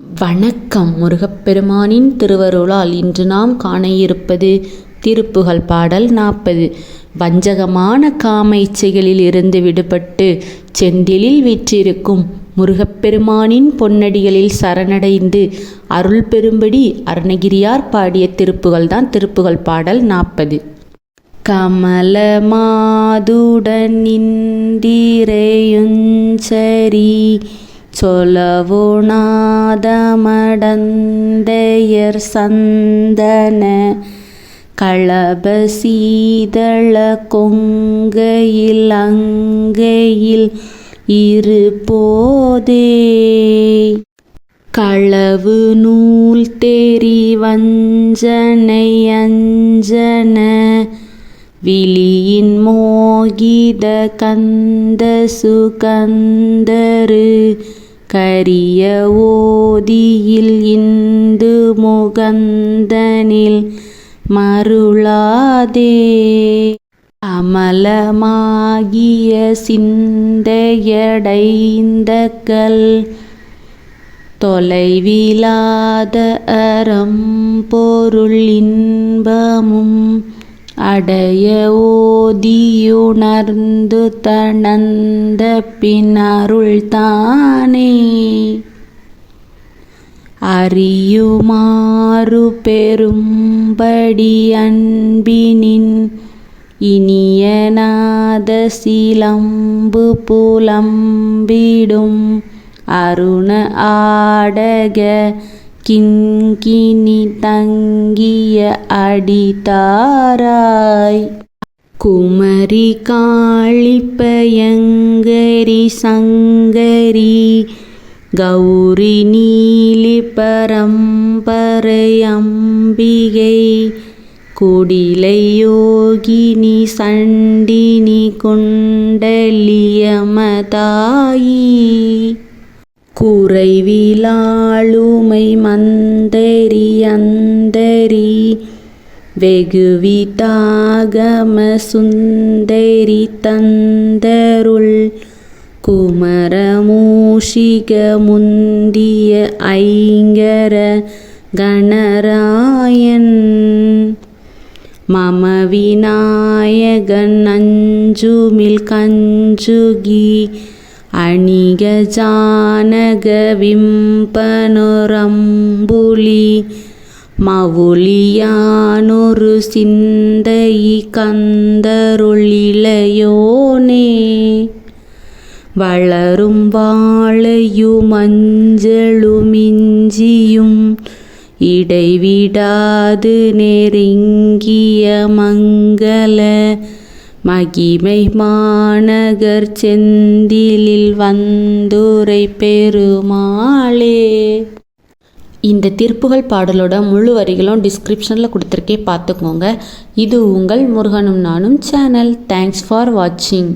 வணக்கம் முருகப்பெருமானின் திருவருளால் இன்று நாம் காண இருப்பது திருப்புகழ் பாடல் நாற்பது. வஞ்சகமான காம இச்சைகளில் இருந்து விடுபட்டு செந்திலில் வீற்றிருக்கும் முருகப்பெருமானின் பொன்னடிகளில் சரணடைந்து அருள் பெறும்படி அருணகிரியார் பாடிய திருப்புகழ் தான் திருப்புகழ் பாடல் நாற்பது. கமலமாதுடன் இந்திரையுஞ்சரி சொலவுணாதமடந்தையர் சந்தன களப சீதள கொங்கையில் அங்கையில் இருப்போதே. களவு நூல் தெரி வஞ்சனை அஞ்சன விழியின் மோகித கந்த சுகந்தரு கரிய ஓதியில் இந்து முகந்தனில் மருளாதே. அமலமாகிய சிந்தையடைந்த கல் தொலைவிலாத அறம் பொருள் இன்பமும் அடைய ஓதியுணர்ந்து தணந்த பின்னருள் தானே அறியுமாறு பெரும்படி அன்பினின் இனியநாத சிலம்பு புலம்பிடும் அருண ஆடக கிங்கினி தங்கிய அடிதாராய். குமரி காளிப்பயங்கரி சங்கரி. கௌரி நீலி பரம்பரை அம்பிகை. குடிலை யோகினி சண்டினி குண்டலியமதாயி குறைவிலாளுமை மந்தரி அந்தரி வெகுவிதாகம சுந்தரி தந்தருள் குமரமூஷிக முந்திய ஐங்கர கணராயன் மம விநாயகன் அஞ்சுமில் கஞ்சுகி அணிக ஜானக விம்பனுரம்புலி சிந்தை கந்தருளிலையோனே. வளரும் வாழையும் அஞ்சலுமிஞ்சியும் இடைவிடாது நெருங்கிய மங்கள மகிமை மாநகர் செந்திலில் வந்துரை பெருமாளே. இந்த திருப்புகழ் பாடலோட முழு வரிகளும் டிஸ்கிரிப்ஷனில் கொடுத்துருக்கே பார்த்துக்கோங்க. இது உங்கள் முருகனும் நானும் சேனல் தேங்க்ஸ் ஃபார் வாட்சிங்